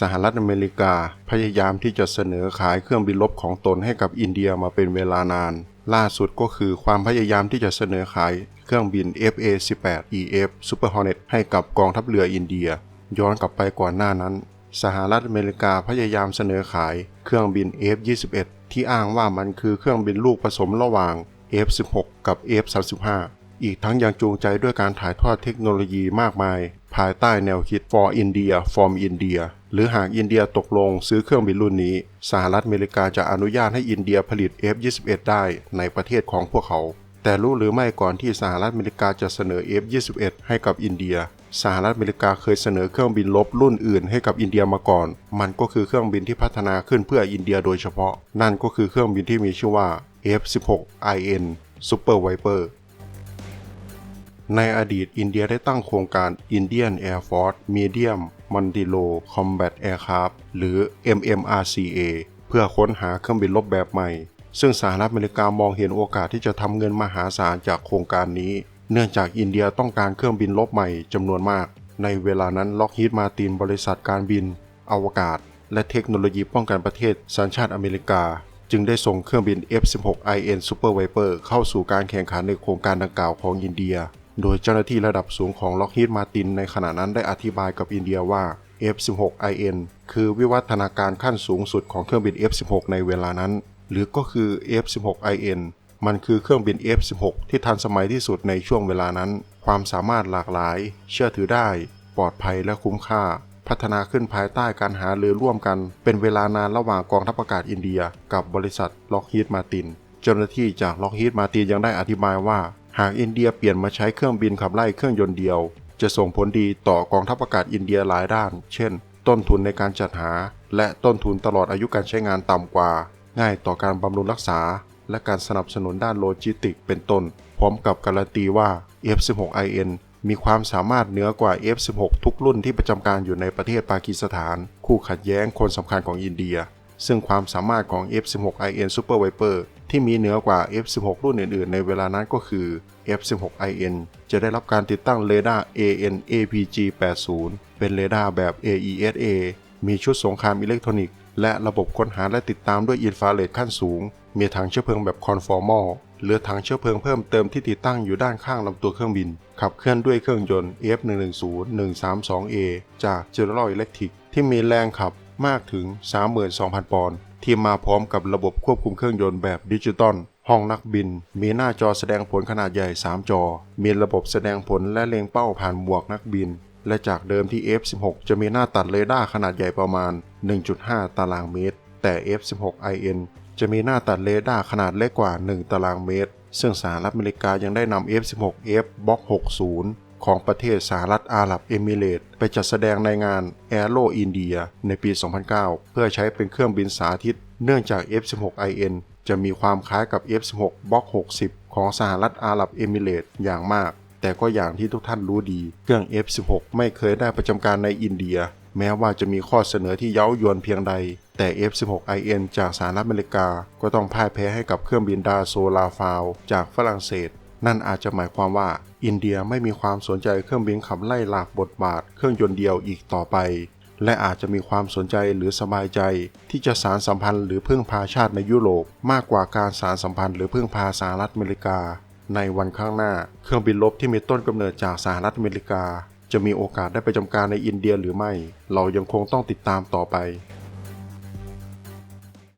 สหรัฐอเมริกาพยายามที่จะเสนอขายเครื่องบินรบของตนให้กับอินเดียมาเป็นเวลานาน ล่าสุดก็คือความพยายามที่จะเสนอขายเครื่องบิน FA-18EF Super Hornet ให้กับกองทัพเรืออินเดีย ย้อนกลับไปก่อนหน้านั้น สหรัฐอเมริกาพยายามเสนอขายเครื่องบิน F-21 ที่อ้างว่ามันคือเครื่องบินลูกผสมระหว่าง F-16 กับ F-35 อีกทั้งยังจูงใจด้วยการถ่ายทอดเทคโนโลยีมากมาย ภายใต้แนวคิด for India from India หรือหากอินเดียตกลงซื้อเครื่องบินรุ่นนี้ สหรัฐอเมริกาจะอนุญาตให้อินเดียผลิต F-21 ได้ในประเทศของพวกเขา แต่รู้หรือไม่ก่อนที่สหรัฐอเมริกาจะเสนอ F-21 ให้กับอินเดียสหรัฐอเมริกาเคยเสนอเครื่องบินลบรุ่นอื่นให้กับอินเดียมาก่อน มันก็คือเครื่องบินที่พัฒนาขึ้นเพื่ออินเดียโดยเฉพาะ นั่นก็คือเครื่องบินที่มีชื่อว่า F-16IN Super Viper ในอดีตอินเดียได้ตั้งโครงการ Indian Air Force Medium Montilo Combat Aircraft หรือ MMRCA เพื่อค้นหาเครื่องบินรบแบบใหม่ ซึ่งสหรัฐอเมริกามองเห็นโอกาสที่จะทำเงินมหาศาลจากโครงการนี้ เนื่องจากอินเดียต้องการเครื่องบินรบใหม่จำนวนมาก ในเวลานั้นล็อกฮีดมาตินบริษัทการบิน อวกาศ และเทคโนโลยีป้องกันประเทศสัญชาติอเมริกา จึงได้ส่งเครื่องบิน F-16IN Super Viper เข้าสู่การแข่งขันในโครงการดังกล่าวของอินเดีย โดยเจ้าหน้าที่ระดับสูงของล็อกฮีดมาตินในขณะนั้นได้อธิบายกับอินเดียว่า F-16IN คือวิวัฒนาการขั้นสูงสุดของเครื่องบิน F-16 ในเวลานั้น หรือก็คือ F-16IN มันคือเครื่องบิน F-16 ที่ทันสมัยที่สุดในช่วงเวลานั้น ความสามารถหลากหลาย เชื่อถือได้ ปลอดภัยและคุ้มค่า พัฒนาขึ้นภายใต้การหารือร่วมกัน เป็นเวลานานระหว่างกองทัพอากาศอินเดีย กับบริษัทล็อกฮีดมาติน เจ้าหน้าที่จากล็อกฮีดมาตินยังได้อธิบายว่า หากอินเดียเปลี่ยนมาใช้เครื่องบินขับไล่เครื่องยนต์เดียว จะส่งผลดีต่อกองทัพอากาศอินเดียหลายด้าน เช่น ต้นทุนในการจัดหา และต้นทุนตลอดอายุการใช้งานต่ำกว่า ง่ายต่อการบำรุงรักษา และการสนับสนุนด้านโลจิสติก เป็นต้น พร้อมกับการันตีว่า F-16IN มีความสามารถเหนือกว่า F-16 ทุกรุ่นที่ประจำการอยู่ในประเทศปากีสถาน คู่ขัดแย้งคนสำคัญของอินเดีย ซึ่งความสามารถของ F-16IN Super Viper ที่มีเหนือกว่า F-16 รุ่นอื่นๆ ในเวลานั้นก็คือ F-16IN จะได้รับการติดตั้งเรดาร์ AN/APG-80 เป็นเรดาร์แบบ AESA มีชุดสงครามอิเล็กทรอนิกส์ และระบบค้นหาและติดตามด้วยอินฟราเรดขั้นสูง มีถังเชื้อเพลิงแบบคอนฟอร์มอลหรือถังเชื้อเพลิงเพิ่มเติมที่ติดตั้งอยู่ด้านข้างลำตัวเครื่องบิน ขับเคลื่อนด้วยเครื่องยนต์ F110-132A จาก General Electric ที่มีแรงขับ มากถึง 32,000 ปอนด์ที่มาพร้อมกับระบบควบคุมเครื่องยนต์แบบดิจิตอลห้องนักบิน มีหน้าจอแสดงผลขนาดใหญ่ 3 จอ มีระบบแสดงผลและเล็งเป้าผ่านหมวกนักบิน และจากเดิมที่ F16 จะมีหน้าตัดเรดาร์ขนาดใหญ่ประมาณ 1.5 ตารางเมตร แต่ F16IN จะมีหน้าตัดเรดาร์ขนาดเล็กกว่า 1 ตารางเมตร ซึ่งสหรัฐอเมริกายังได้นำ F16F Block 60 ของประเทศสหรัฐอาหรับเอมิเรตส์ไปจัดแสดงในงาน Aero India ในปี 2009 เพื่อใช้เป็นเครื่องบินสาธิต เนื่องจาก F16IN จะมีความคล้ายกับ F16 Block 60 ของสหรัฐอาหรับเอมิเรตส์อย่างมาก แต่ก็อย่างที่ทุกท่านรู้ดี เครื่อง F16 ไม่เคยได้ประจำการในอินเดีย แม้ว่าจะมีข้อเสนอที่เย้ายวนเพียงใด แต่ F16IN จากสหรัฐอเมริกา ก็ต้องพ่ายแพ้ให้กับเครื่องบินดาโซลาฟาว จากฝรั่งเศส นั่นอาจจะหมายความว่า อินเดียไม่มีความสนใจเครื่องบินขับไล่หลากบทบาทเครื่องยนต์เดียวอีกต่อไป และอาจจะมีความสนใจหรือสบายใจ ที่จะสารสัมพันธ์หรือพึ่งพาชาติในยุโรปมากกว่าการสารสัมพันธ์หรือพึ่งพาสหรัฐอเมริกา ในวันข้างหน้า เครื่องบินรบที่มีต้นกำเนิดจากสหรัฐอเมริกา จะมีโอกาสได้ไปจำการในอินเดียหรือไม่ เรายังคงต้องติดตามต่อไป